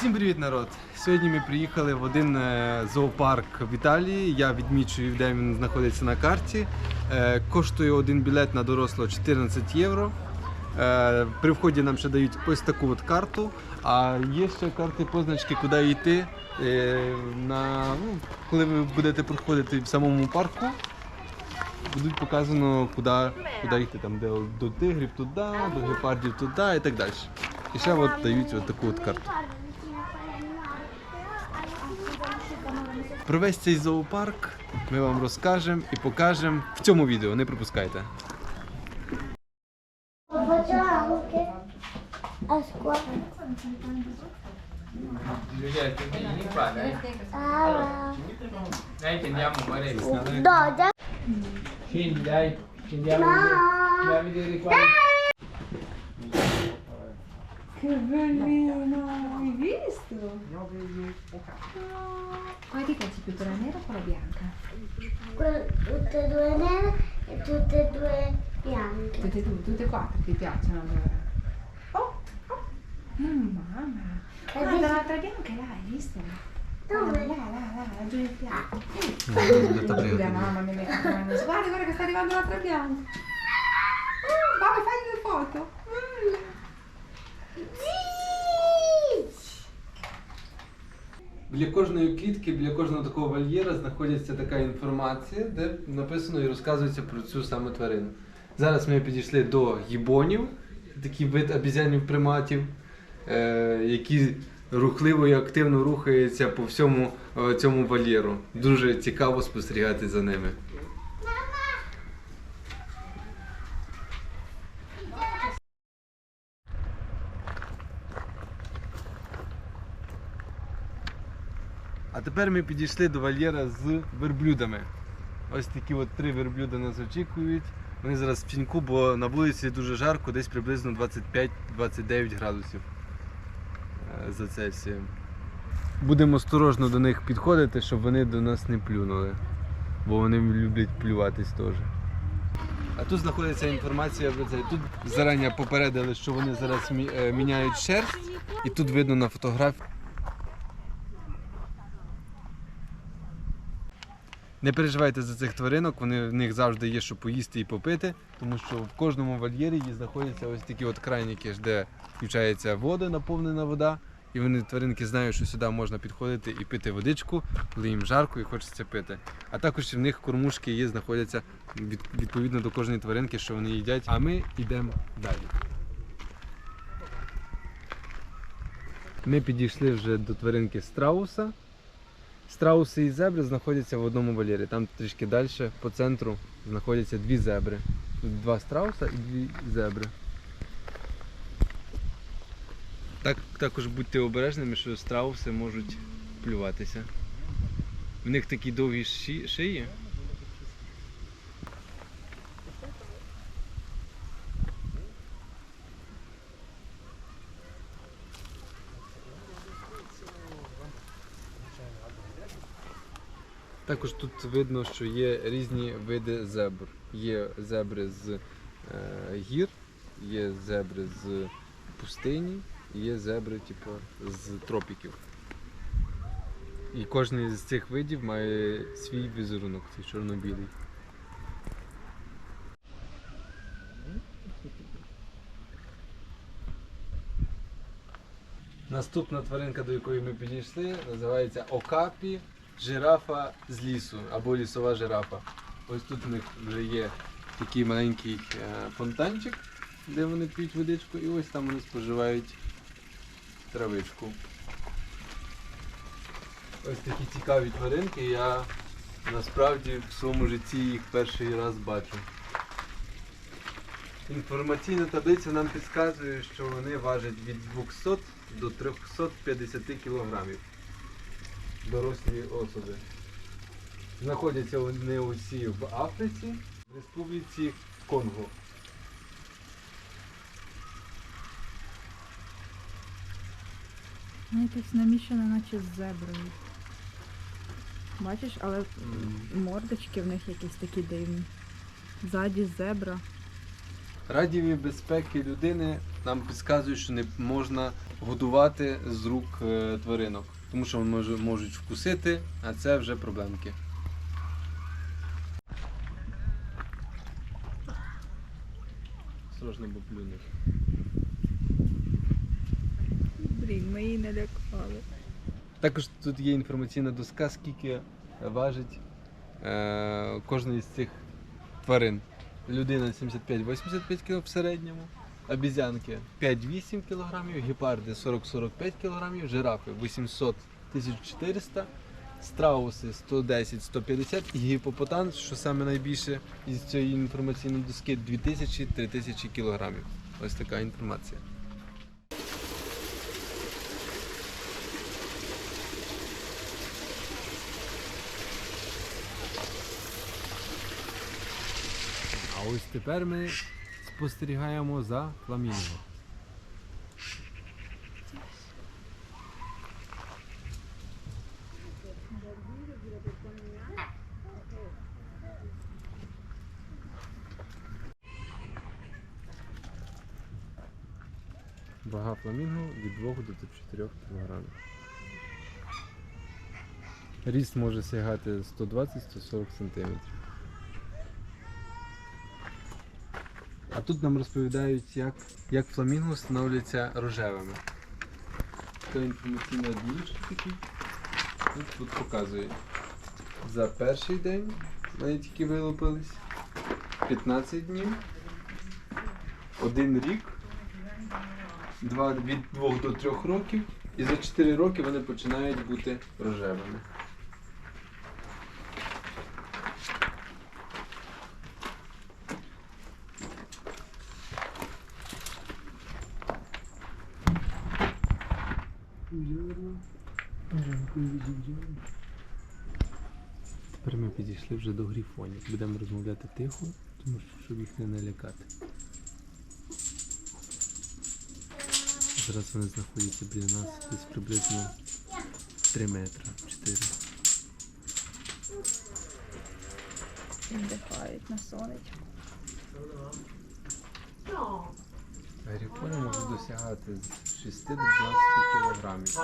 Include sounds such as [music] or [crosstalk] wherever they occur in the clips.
Всім привіт, народ! Сьогодні ми приїхали в один е, зоопарк в Італії. Я відмічую, де він знаходиться на карті. Е, Коштує один білет на дорослого 14 євро. Е, При вході нам ще дають ось таку от карту. А є ще карти позначки, куди йти. На, ну, коли ви будете проходити в самому парку, будуть показано, куди, куди йти. Там, де до тигрів туди, до гепардів туди і так далі. І ще от дають от таку от карту. Про весь цей зоопарк ми вам розкажемо і покажемо в цьому відео. Не пропускайте. Ah. Scendi, dai. Scendiamo. Andiamo a vedere qua. Che bellino, hai visto? Poi ti piace più quella nera o quella bianca? Tutte e due nere e tutte e due bianche. Tutte e due, tutte e quattro ti piacciono allora? Oh, oh. Mm, mamma. E Ah, dici- dall'altra bianca là, hai visto? Dove? Là, là, là, là, nel piatto. Guarda, Guarda, mamma mia, guarda, guarda che sta arrivando l'altra bianca. Oh, mamma, fai le foto. Біля кожної клітки, біля кожного такого вольєра знаходиться така інформація, де написано і розказується про цю саме тварину. Зараз ми підійшли до гібонів, такий вид обізянів приматів, е, які рухливо і активно рухаються по всьому е, цьому вольєру. Дуже цікаво спостерігати за ними. А тепер ми підійшли до вольєра з верблюдами. Ось такі от три верблюда нас очікують. Вони зараз в тіньку, бо на вулиці дуже жарко, десь приблизно 25-29 градусів е, за Цельсієм. Будемо осторожно до них підходити, щоб вони до нас не плюнули. Бо вони люблять плюватись теж. А тут знаходиться інформація про це. Тут зарані попередили, що вони зараз е, міняють шерсть, і тут видно на фотографії. Не переживайте за цих тваринок, вони в них завжди є що поїсти і попити, тому що в кожному вольєрі є- знаходяться ось такі от крайніки, де включається вода, наповнена вода, і вони тваринки знають, що сюди можна підходити і пити водичку, коли їм жарко і хочеться пити. А також в них кормушки є, знаходяться від- відповідно до кожної тваринки, що вони їдять. А ми йдемо далі. Ми підійшли вже до тваринки страуса. Страуси і зебри знаходяться в одному вольєрі. Там трішки далі, по центру, знаходяться дві зебри. Два страуса і дві зебри. Так, також будьте обережними, що страуси можуть плюватися. В них такі довгі ши- шиї. Також тут видно, що є різні види зебр. Є зебри з е, гір, є зебри з пустині, є зебри типу, з тропіків. І кожен з цих видів має свій візерунок, цей чорно-білий. Наступна тваринка, до якої ми підійшли, називається Окапі жирафа з лісу або лісова жирафа. Ось тут у них вже є такий маленький е, фонтанчик, де вони п'ють водичку, і ось там вони споживають травичку. Ось такі цікаві тваринки. Я насправді в своєму житті їх перший раз бачу. Інформаційна таблиця нам підказує, що вони важать від 200 до 350 кілограмів. Дорослі особи. Знаходяться вони усі в Африці, в Республіці Конго. Ну, якось намішано, наче з зеброю. Бачиш, але мордочки в них якісь такі дивні. Ззаді зебра. Раді безпеки людини нам підказують, що не можна годувати з рук е, тваринок, тому що вони може- можуть вкусити, а це вже проблемки. Сложно бо плюнеш. Блін, ми її не лякали. Також тут є інформаційна доска, скільки важить е, кожна із цих тварин. Людина 75-85 кг в середньому, обізянки 5-8 кг, гепарди 40-45 кг, жирафи 800-1400, страуси 110-150 і гіпопотам, що саме найбільше із цієї інформаційної доски 2000-3000 кг. Ось така інформація. А ось тепер ми спостерігаємо за фламінго. Вага фламінго від 2 до 4 кг. Ріст може сягати 120-140 см. А тут нам розповідають, як, як фламінго становляться рожевими. Це інформаційна діючка такий. Тут, тут показує. За перший день вони тільки вилупились. 15 днів. Один рік. Два, від 2 до 3 років. І за 4 роки вони починають бути рожевими. Тепер ми підійшли вже до грифонів. Будемо розмовляти тихо, тому що щоб їх не налякати. Зараз вони знаходяться біля нас десь приблизно 3 метри, 4. Віддихають на сонечку. Грифони можуть досягати з 6 до 12 кілограмів.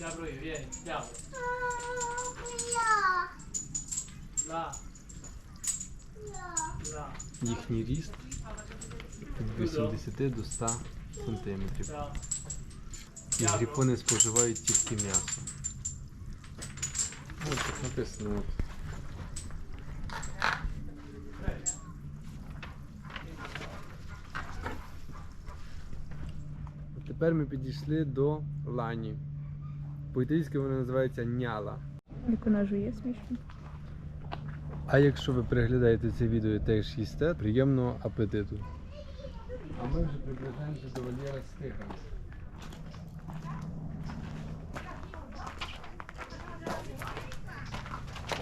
Là, là, Їхній ріст від 80 до 100 сантиметрів. ciao. І грифони споживають тільки м'ясо. Ось так написано. Тепер ми підійшли до лані. По-італійськи вона називається няла. Як вона жує смішно. А якщо ви переглядаєте це відео і теж їсте, приємного апетиту. А ми вже приближаємося до вольєра з тиграми.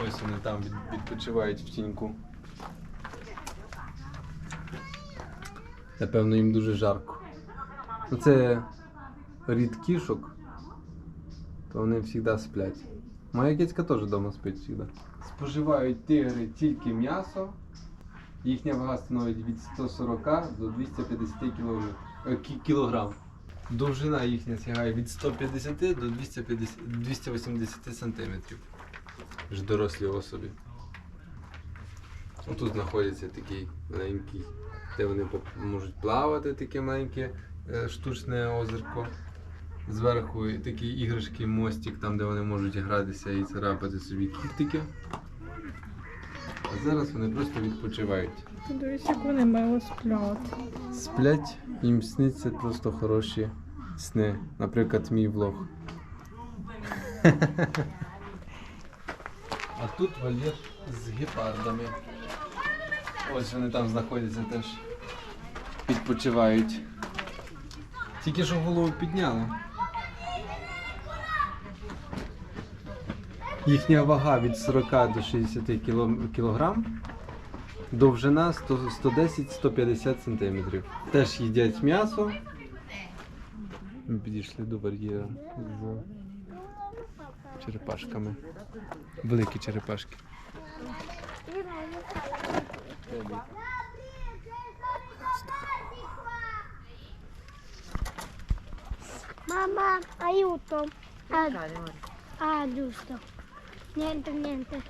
Ось вони там відпочивають в тіньку. Напевно, їм дуже жарко. Ну, Це рід кішок, то вони завжди сплять. Моя кицька теж вдома спить завжди. Споживають тигри тільки м'ясо. Їхня вага становить від 140 до 250 кілограм. е. Довжина їхня сягає від 150 до 250, 280 сантиметрів. Вже дорослі особі. Тут знаходиться такий маленький, де вони можуть плавати, таке маленьке е, штучне озерко. Зверху такі іграшки, мостик, там де вони можуть гратися і царапати собі кіхтики. А зараз вони просто відпочивають. Дивись, як вони мило сплять. Сплять, їм сниться просто хороші сни. Наприклад, мій влог. [laughs] А тут вольєр з гепардами. Ось вони там знаходяться теж. Відпочивають. Тільки що голову підняли. Їхня вага від 40 до 60 кілограм довжина 110-150 сантиметрів. Теж їдять м'ясо. Ми підійшли до бар'єра з черепашками. Великі черепашки. Мама, аюто. Адюсто. Niente, niente.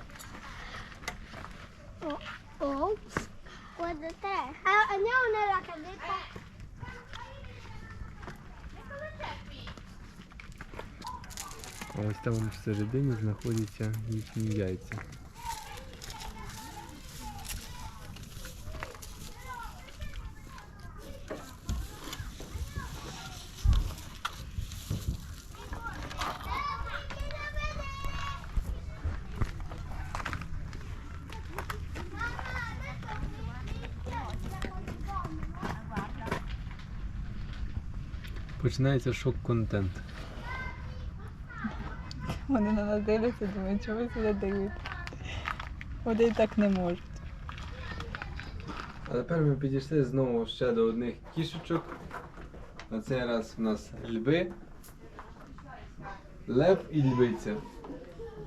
Oh, oh. Guarda te. Ah, andiamo nella casetta. А ось там всередині знаходяться їхні яйця. Починається шок-контент. Вони на нас дивляться, думають, чого ви сюди дивитесь. Вони і так не можуть. А тепер ми підійшли знову ще до одних кішечок. На цей раз в нас льви. Лев і львиця.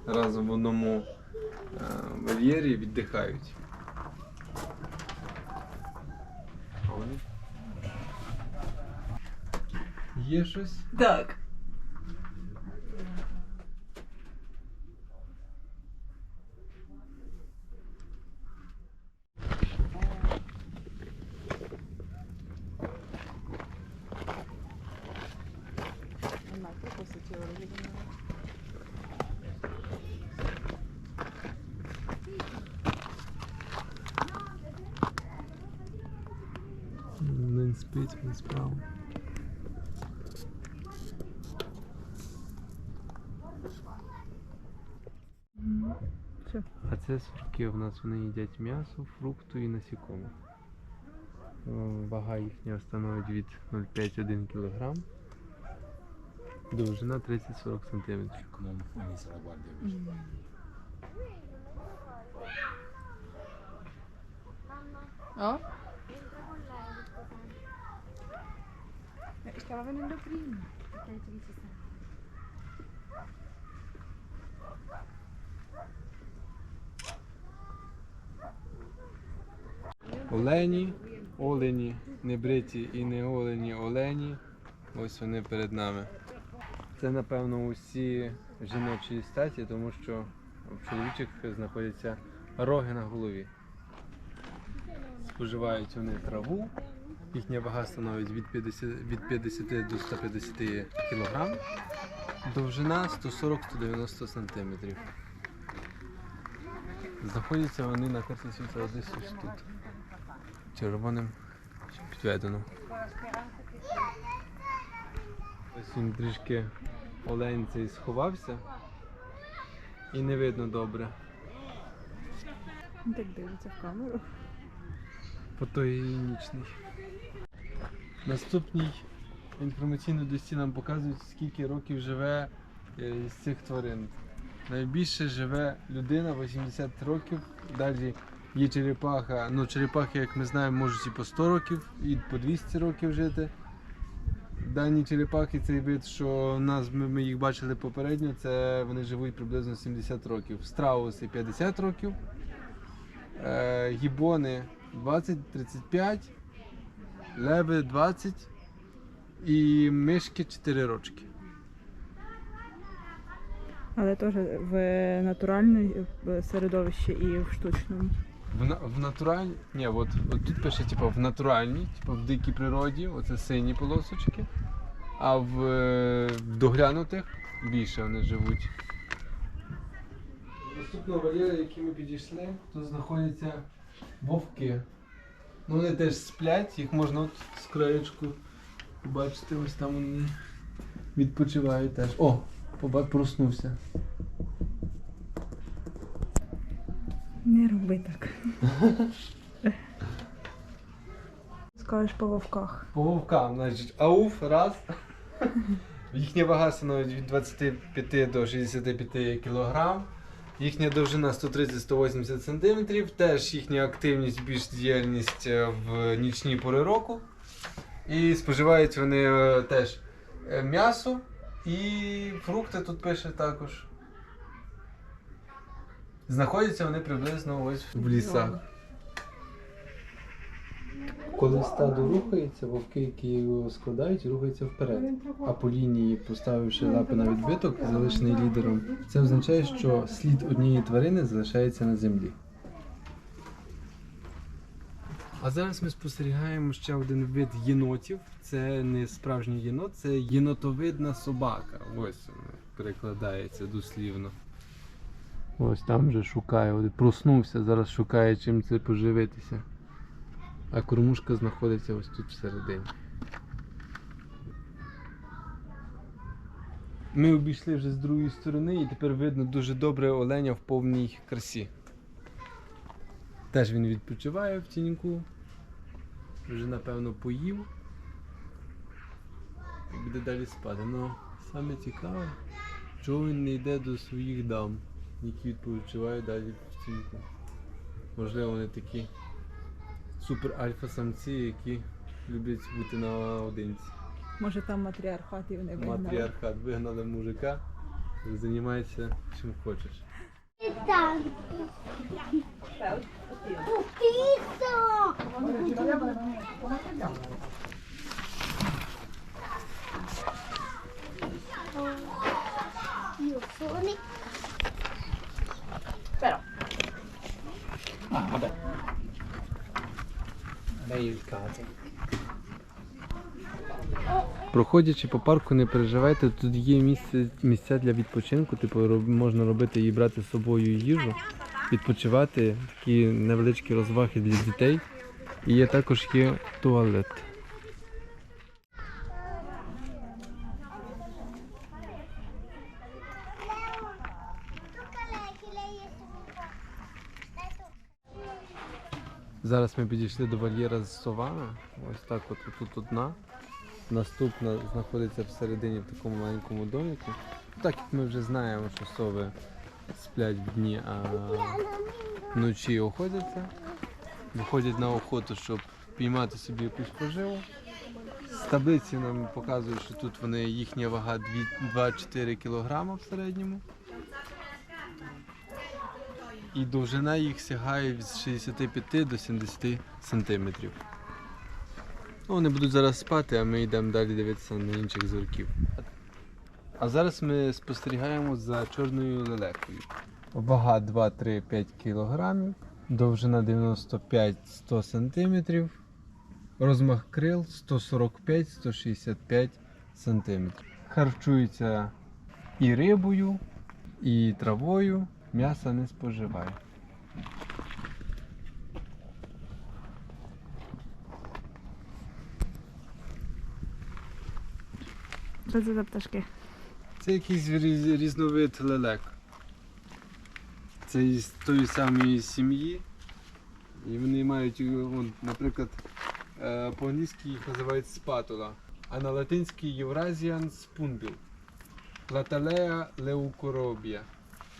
Разом в одному е, вольєрі віддихають. А вони? Є щось? Так. Він спить, він справа. Все. А це сурки у нас вони їдять м'ясо, фрукту і насікомих. Вага їхня становить від 0,5-1 кг. Довжина 30-40 см. Non ogni se la guardi così. Oh? Олені, олені, не бриті і не олені олені. Ось вони перед нами. Це, напевно, усі жіночі статі, тому що в чоловічих знаходяться роги на голові. Споживають вони траву. Їхня вага становить від 50, від 50 до 150 кг. Довжина 140-190 см. Знаходяться вони на карті світла десь ось тут червоним підведено. Ось він трішки олень цей сховався і не видно добре. Так дивиться в камеру. Фотогенічний. Наступній інформаційній досі нам показують, скільки років живе е, з цих тварин. Найбільше живе людина 80 років, далі є черепаха. Ну, черепахи, як ми знаємо, можуть і по 100 років, і по 200 років жити. Дані черепахи, цей вид, що нас ми, ми їх бачили попередньо, це вони живуть приблизно 70 років. Страуси 50 років, е, гібони 20-35, леви 20 і мишки 4 рочки. Але теж в натуральному середовищі і в штучному. В, в натуральній. Ні, от, от тут пише, типу, в натуральній, типу, в дикій природі, оце сині полосочки. А в, в доглянутих більше вони живуть. Наступного вольєра, який ми підійшли, тут знаходяться вовки. Ну, вони теж сплять, їх можна от з краєчку побачити, ось там вони відпочивають теж. О, поба- проснувся. Не роби так. [laughs] Скажеш по вовках. По вовкам, значить, ауф, раз. Їхня вага становить від 25 до 65 кг. Їхня довжина 130-180 см. Теж їхня активність, більш діяльність е, в нічні пори року. І споживають вони е, теж е, м'ясо і фрукти тут пише також. Знаходяться вони приблизно ось в лісах. Коли стадо рухається, вовки, які його складають, рухаються вперед. А по лінії, поставивши лапи на відбиток, залишений лідером, це означає, що слід однієї тварини залишається на землі. А зараз ми спостерігаємо ще один вид єнотів. Це не справжній єнот, це єнотовидна собака. Ось перекладається дослівно. Ось там вже шукає, от проснувся, зараз шукає чим це поживитися. А кормушка знаходиться ось тут всередині. Ми обійшли вже з другої сторони і тепер видно дуже добре оленя в повній красі. Теж він відпочиває в тіньку. Вже напевно поїв. І буде далі спати. Ну, саме цікаве, чого він не йде до своїх дам, які відпочивають далі в тіньку. Можливо, вони такі супер альфа-самці, які люблять бути наодинці. Може там матріархат і вони вигнали. Матріархат вигнали мужика, займається чим хочеш. І Проходячи по парку, не переживайте, тут є місце, місця для відпочинку, типу можна робити і брати з собою їжу, відпочивати, такі невеличкі розваги для дітей. І є також є туалет. Зараз ми підійшли до вольєра з совами. Ось так от тут одна. Наступна знаходиться всередині в такому маленькому домику. Так як ми вже знаємо, що сови сплять в дні, а вночі охотяться. Виходять на охоту, щоб піймати собі якусь поживу. З таблиці нам показують, що тут вони їхня вага 2-4 кг в середньому. І довжина їх сягає від 65 до 70 сантиметрів. Ну, вони будуть зараз спати, а ми йдемо далі дивитися на інших зорків. А зараз ми спостерігаємо за чорною лелекою. Вага 2-3-5 кг, довжина 95-100 см, розмах крил 145-165 см. Харчується і рибою, і травою, м'яса не споживає. Що це за пташки? Це якийсь різ- різновид лелек. Це із тої самої сім'ї. І вони мають, е, вон, наприклад, е, по-англійськи їх називають спатула, а на латинській Євразіан спундил. Латалея леукоробія.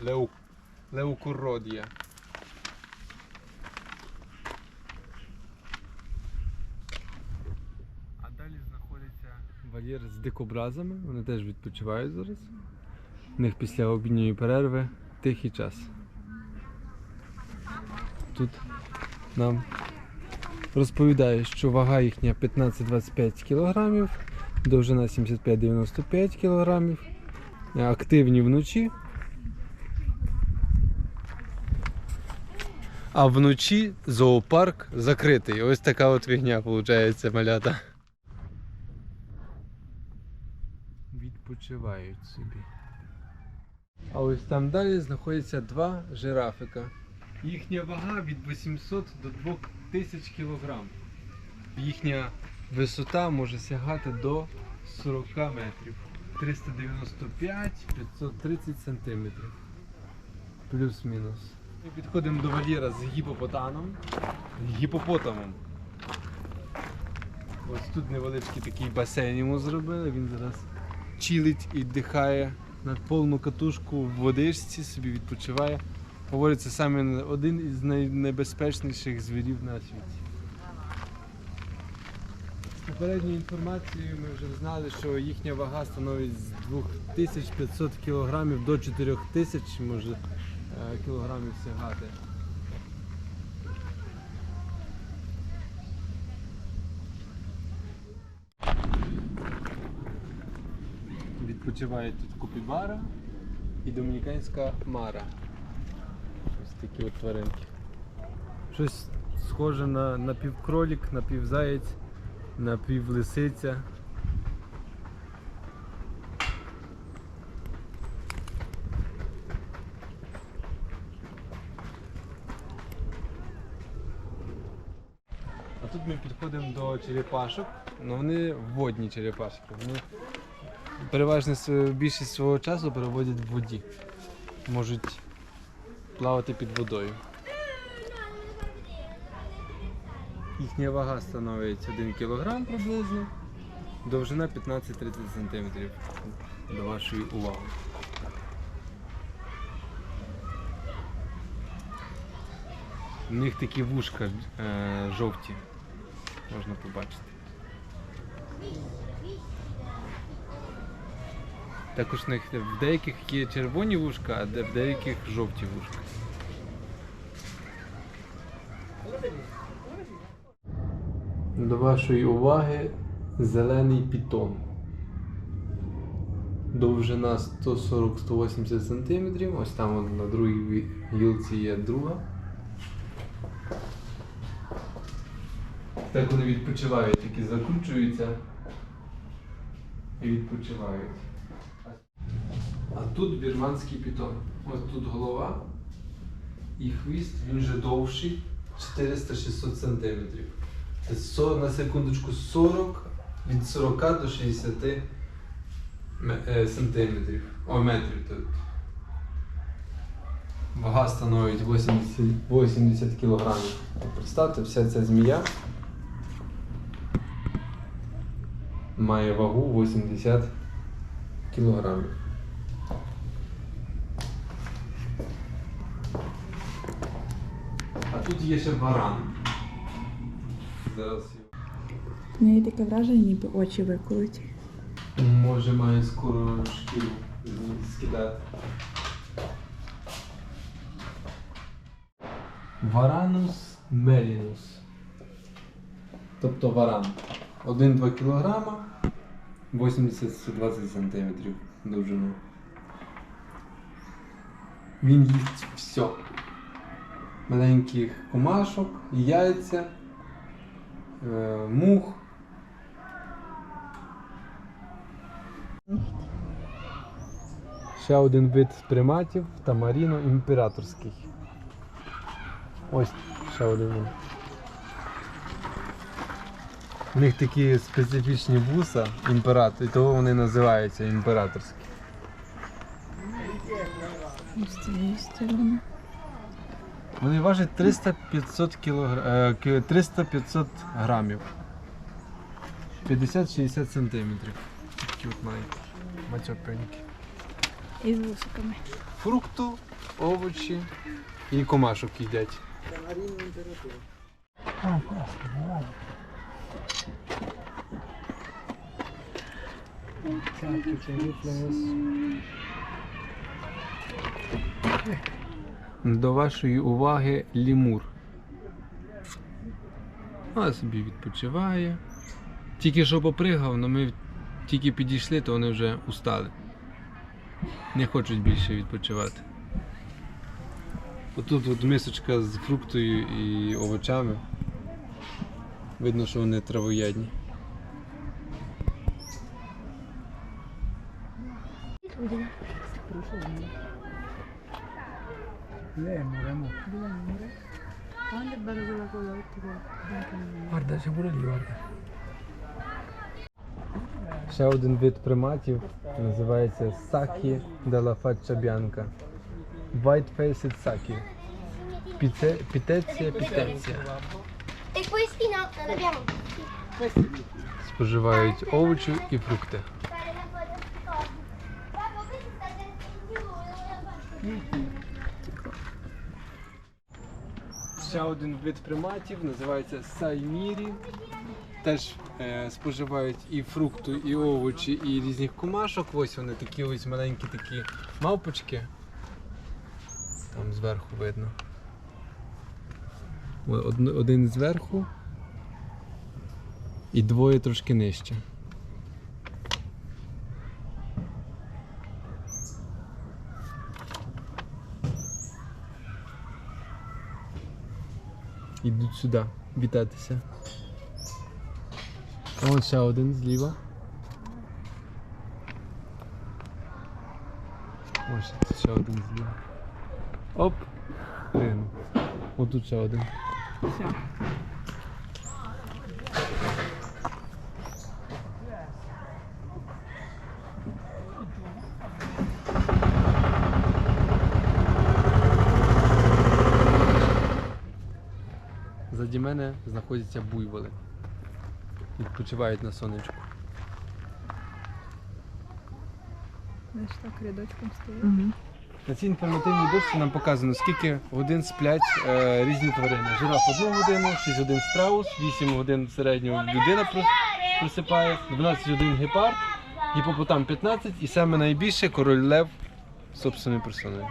Леу, леукородія. А далі знаходиться вольєр з дикобразами. Вони теж відпочивають зараз. У них після обідньої перерви тихий час. Тут нам розповідають, що вага їхня 15-25 кг, довжина 75-95 кг, активні вночі. А вночі зоопарк закритий. Ось така от фігня виходить, малята. Відпочивають собі. А ось там далі знаходяться два жирафика. Їхня вага від 800 до 2000 кг. Їхня висота може сягати до 40 метрів. 395 530 сантиметрів. Плюс-мінус. Ми підходимо до вольєра з гіпопотаном. Гіпопотамом. Ось тут невеличкий такий басейн йому зробили. Він зараз чилить і дихає на повну катушку в водичці, собі відпочиває. Говорить, це саме один із найнебезпечніших звірів на світі. З попередньою інформацією ми вже знали, що їхня вага становить з 2500 кг до 4000 може Е, кілограмів сягати. Відпочиває тут Купібара і Домініканська Мара. Ось такі от тваринки. Щось схоже на напівкролік, напівзаєць, напівлисиця. Черепашок, але вони водні черепашки. Вони переважно більшість свого часу проводять в воді. Можуть плавати під водою. Їхня вага становить 1 кг приблизно, довжина 15-30 см. До вашої уваги. У них такі вушка е, жовті. Можна побачити. Також в них в деяких є червоні вушка, а в деяких жовті вушка. До вашої уваги зелений пітон. Довжина 140-180 см. Ось там на другій гілці є друга. Так вони відпочивають, тільки закручуються і відпочивають. А тут бірманський пітон. Ось тут голова і хвіст, він вже довший 400-600 см. Це на секундочку 40, від 40 до 60 е, сантиметрів. О, метрів тут. Вага становить 80, 80 кілограмів. Представте, вся ця змія має вагу 80 кілограмів. А тут є ще баран. Зараз У неї таке враження, ніби очі виколоті. може має скоро шкіру скидати. Варанус мерінус. Тобто варан. 1-2 кг, 80-120 см довжину. Він їсть все. Маленьких комашок, яйця, е, мух. Ще один вид приматів тамаріно імператорський. Ось ще один. У них такі специфічні вуса імператор, і того вони називаються імператорські. З цієї сторони. Вони важать 300-500 кілогр... е, 300-500 грамів. 50-60 сантиметрів. Такі от маленькі, мацьопенькі. І з вусиками. Фрукту, овочі і комашок їдять. До вашої уваги лімур. Вона собі відпочиває. Тільки що попригав, але ми тільки підійшли, то вони вже устали. Не хочуть більше відпочивати. Отут от мисочка з фруктою і овочами. Видно, що вони травоядні. Ще один вид приматів називається Сакі faccia bianca. White-faced Saki. Пітеція, пітеція. Questi no, non. Споживають овочі і фрукти. Ще один вид приматів називається Саймірі. Теж е, споживають і фрукту, і овочі, і різних комашок. Ось вони такі ось маленькі такі мавпочки. Там зверху видно. Один зверху і двоє трошки нижче. Йдуть сюди вітатися. Ось ще один зліва. Ось ще один зліва. Оп! Рину. Ось тут ще один. Все. Заді мене знаходяться буйволи. Відпочивають на сонечку. Знаєш, так рядочком стоїть. Угу. На цій інформативній дошці нам показано, скільки годин сплять е, різні тварини. Жираф одну годину, 6 годин страус, 8 годин середньо людина прос- просипає, 12 годин гепард, гіпопотам 15 і саме найбільше король лев собственною персоною.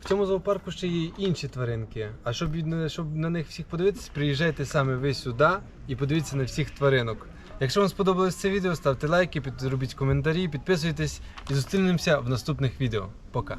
В цьому зоопарку ще є інші тваринки. А щоб, щоб на них всіх подивитись, приїжджайте саме ви сюди і подивіться на всіх тваринок. Якщо вам сподобалось це відео, ставте лайки, робіть коментарі, підписуйтесь і зустрінемося в наступних відео. Пока!